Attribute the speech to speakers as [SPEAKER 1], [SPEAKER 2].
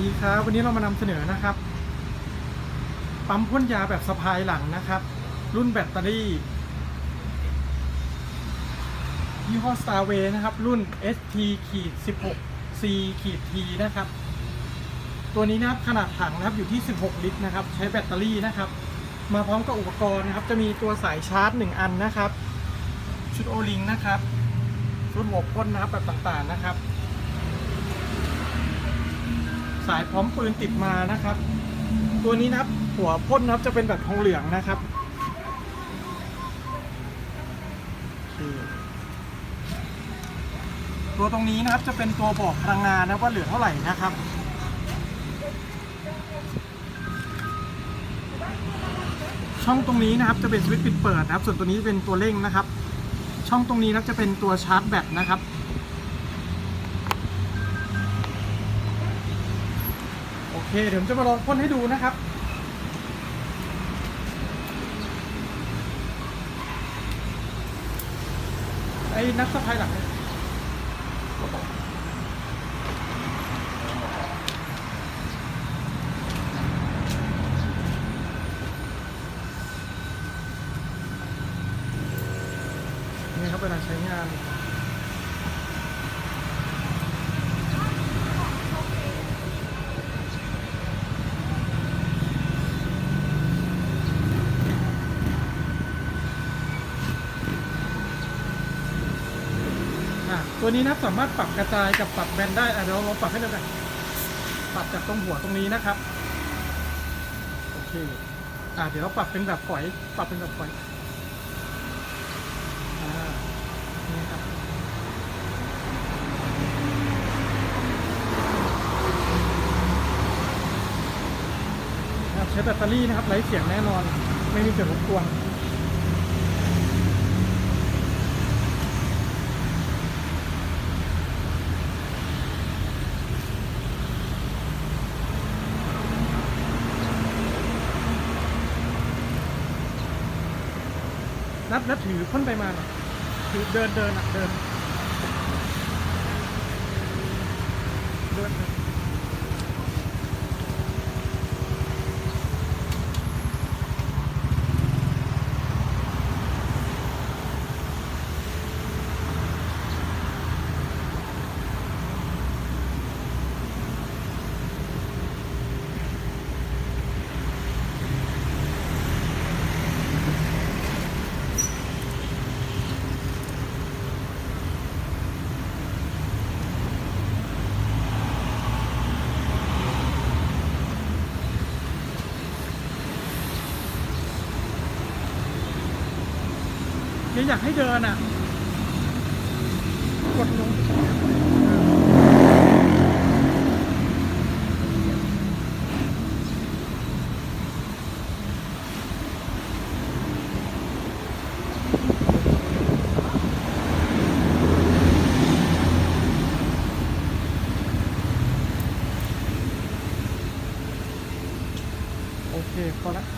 [SPEAKER 1] ดีครับวันนี้เรามานำเสนอนะครับ ปั๊มพ่นยาแบบสะพายหลังนะครับ รุ่นแบตเตอรี่ยี่ห้อ Starway นะครับ รุ่น ST ขีด16 C ขีด T นะครับ ตัวนี้นะครับขนาดถังนะครับอยู่ที่ 16 ลิตรนะครับ ใช้แบตเตอรี่นะครับ มาพร้อมกับอุปกรณ์นะครับ จะมีตัวสายชาร์จ 1 อันนะครับ ชุดโอลิงนะครับ ชุดหัวพ่นนะครับแบบต่างๆนะครับ สายพร้อมปืนติดมานะครับ ตัวนี้นะครับหัวพ่นนะครับจะเป็นแบบทองเหลืองนะครับตัวตรงนี้นะครับจะเป็นตัวบอกพลังงานนะว่าเหลือเท่าไหร่นะครับ ช่องตรงนี้นะครับจะเป็นสวิตช์ปิดเปิดนะครับ ส่วนตัวนี้เป็นตัวเร่งนะครับ ช่องตรงนี้นับจะเป็นตัวชาร์จแบตนะครับ เคเดี๋ยวผมจะมาลองพ่นให้ดูนะครับ ไอ้นักสะพายหลังเนี่ยนี่ครับเวลาใช้งาน ตัวนี้นะสามารถปรับกระจายกับปรับแบนได้อะเดี๋ยวเราปรับให้ดูกันปรับจากตรงหัวตรงนี้นะครับโอเคอะเดี๋ยวเราปรับเป็นแบบฝอย ปรับเป็นแบบฝอยอ่านี่ครับใช้แบตเตอรี่นะครับไร้เสียงแน่นอน ไม่มีเสียงรบกวน นับนับถือพ่นไปมาหน่อยถือเดินเดินอะเดินเดิน ดี๋ยวอยากให้เดินอะ กดลงโอเคพอละ